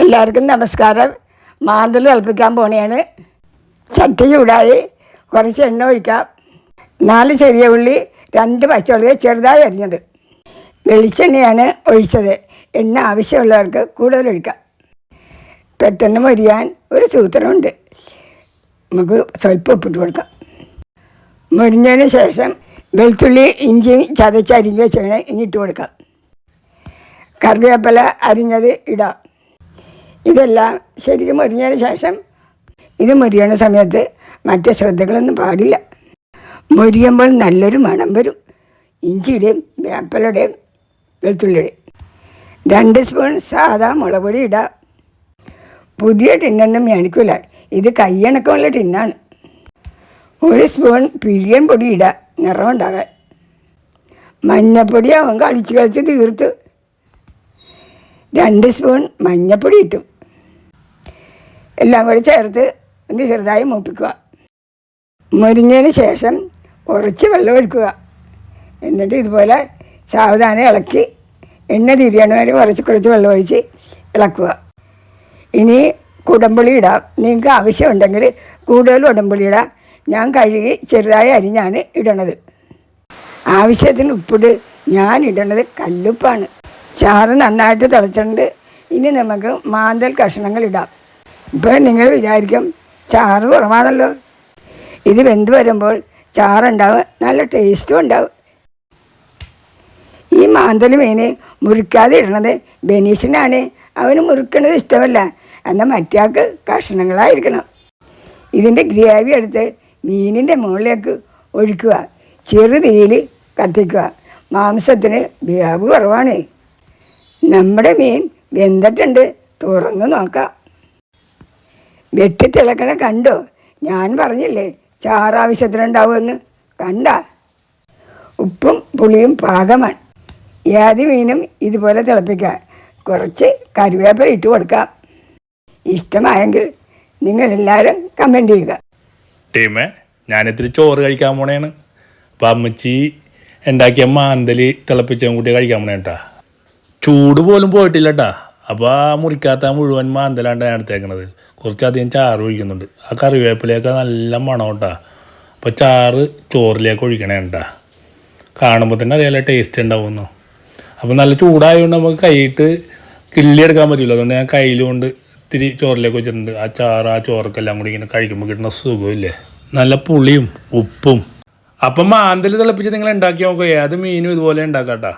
എല്ലാവർക്കും നമസ്കാരം. മാന്തൽ തിളപ്പിക്കാൻ പോണെയാണ് ചട്ടി ചൂടായി. കുറച്ച് എണ്ണ ഒഴിക്കാം. നാല് ചെറിയ ഉള്ളി രണ്ട് പച്ചമുളക് ചെറുതായി അരിഞ്ഞത്. വെളിച്ചെണ്ണയാണ് ഒഴിച്ചത്. എണ്ണ ആവശ്യമുള്ളവർക്ക് കൂടുതൽ ഒഴിക്കാം. പെട്ടെന്ന് മൊരിയാൻ ഒരു സൂത്രമുണ്ട്. നമുക്ക് സ്വല്പം ഉപ്പിട്ട് കൊടുക്കാം. മുരിഞ്ഞതിന് ശേഷം വെളുത്തുള്ളി ഇഞ്ചി ചതച്ച് അരിഞ്ഞ് വെച്ചാണ് ഇനി ഇട്ട് കൊടുക്കാം. കറിവേപ്പില അരിഞ്ഞത് ഇടാം. ഇതെല്ലാം ശരിക്കും മുരിഞ്ഞതിന് ശേഷം ഇത് മുരിയണ സമയത്ത് മറ്റ് ശ്രദ്ധകളൊന്നും പാടില്ല. മുരിയുമ്പോൾ നല്ലൊരു മണം വരും. ഇഞ്ചിയുടെയും വേപ്പലയുടെയും വെളുത്തുള്ളിയുടെയും. രണ്ട് സ്പൂൺ സാധാ മുളക് പൊടി ഇടാം. പുതിയ ടിന്നൊന്നും മേടിക്കില്ല ഇത് കയ്യണക്കമുള്ള ടിന്നാണ്. ഒരു സ്പൂൺ പിഴിയൻ പൊടി ഇടാം. നിറമുണ്ടാകാൻ മഞ്ഞപ്പൊടി അവൻ കളിച്ച് കളിച്ച് തീർത്ത്. രണ്ട് സ്പൂൺ മഞ്ഞപ്പൊടി ഇട്ടു. എല്ലാം കൂടി ചേർത്ത് ഒന്ന് ചെറുതായി മൂപ്പിക്കുക. മുരിഞ്ഞതിന് ശേഷം കുറച്ച് വെള്ളം ഒഴിക്കുക. എന്നിട്ട് ഇതുപോലെ സാവധാനം ഇളക്കി എണ്ണ തിരിയണ വരെ കുറച്ച് കുറച്ച് വെള്ളം ഒഴിച്ച് ഇളക്കുക. ഇനി കുടംപുളി ഇടാം. നിങ്ങൾക്ക് ആവശ്യമുണ്ടെങ്കിൽ കൂടുതൽ ഉടമ്പുളി ഇടാം. ഞാൻ കഴുകി ചെറുതായി അരിഞ്ഞാണ് ഇടണത്. ആവശ്യത്തിന് ഉപ്പിട് ഞാൻ ഇടണത് കല്ലുപ്പാണ്. ചാറ് നന്നായിട്ട് തിളച്ചിട്ടുണ്ട്. ഇനി നമുക്ക് മാന്തൽ കഷ്ണങ്ങൾ ഇടാം. ഇപ്പോൾ നിങ്ങൾ വിചാരിക്കും ചാറ് കുറവാണല്ലോ. ഇത് വെന്ത് വരുമ്പോൾ ചാറുണ്ടാവും നല്ല ടേസ്റ്റും ഉണ്ടാവും. ഈ മാന്തൽ മീൻ മുറിക്കാതെ ഇടണത് ബനീഷിനാണ്. അവന് മുറിക്കണത് ഇഷ്ടമല്ല. എന്നാൽ മറ്റാൾക്ക് കഷ്ണങ്ങളായിരിക്കണം. ഇതിന്റെ ഗ്രേവി എടുത്ത് മീനിന്റെ മുകളിലേക്ക് ഒഴിക്കുക. ചെറുതീയിൽ കത്തിക്കുക. മാംസത്തിന് വേവ് കുറവാണ്. നമ്മുടെ മീൻ വെന്തിട്ടുണ്ട്. തുറന്ന് നോക്കാം. വെട്ടി തിളക്കണ കണ്ടോ? ഞാൻ പറഞ്ഞില്ലേ ചാറാവശ്യത്തിനുണ്ടാവുമെന്ന് കണ്ട? ഉപ്പും പുളിയും പാകമാണ്. ഏത് മീനും ഇതുപോലെ തിളപ്പിക്കുക കുറച്ച് കറിവേപ്പില ഇട്ട് കൊടുക്കാം. ഇഷ്ടമായെങ്കിൽ നിങ്ങൾ നിങ്ങളെല്ലാവരും കമന്റ് ചെയ്യുക. ടീമേ ഞാനിത്തിരി ചോറ് കഴിക്കാൻ പോണേണ്. അപ്പം അമ്മച്ചി ഉണ്ടാക്കിയ മാന്തലി തിളപ്പിച്ചും കൂട്ടി കഴിക്കാൻ പോണേട്ടാ. ചൂട് പോലും പോയിട്ടില്ല കേട്ടാ അപ്പോൾ ആ മുറിക്കാത്ത മുഴുവൻ മാന്തലാണ് ഞാൻ എടുത്തേക്കണത്. കുറച്ചധികം ചാറ് ഒഴിക്കുന്നുണ്ട്. ആ കറിവേപ്പിലയൊക്കെ നല്ല മണം കേട്ടാ അപ്പോൾ ചാറ് ചോറിലേക്ക് ഒഴിക്കണേ കാണുമ്പോൾ തന്നെ അറിയാലോ ടേസ്റ്റ് ഉണ്ടാവുമെന്നു. അപ്പോൾ നല്ല ചൂടായതുകൊണ്ട് നമുക്ക് കൈയിട്ട് കിള്ളി എടുക്കാൻ പറ്റില്ല അതുകൊണ്ട് ഞാൻ കയ്യിൽ കൊണ്ട് ഇത്തിരി ചോറിലേക്ക് വെച്ചിട്ടുണ്ട്. ആ ചാറ് ആ ചോറൊക്കെല്ലാം കൂടി ഇങ്ങനെ കഴിക്കുമ്പോൾ കിട്ടുന്ന സുഖമില്ലേ? നല്ല പുളിയും ഉപ്പും. അപ്പം മാന്തൽ തിളപ്പിച്ച് നിങ്ങൾ ഉണ്ടാക്കി നോക്കുക ഏത് മീനും ഇതുപോലെ ഉണ്ടാക്കാട്ടാ?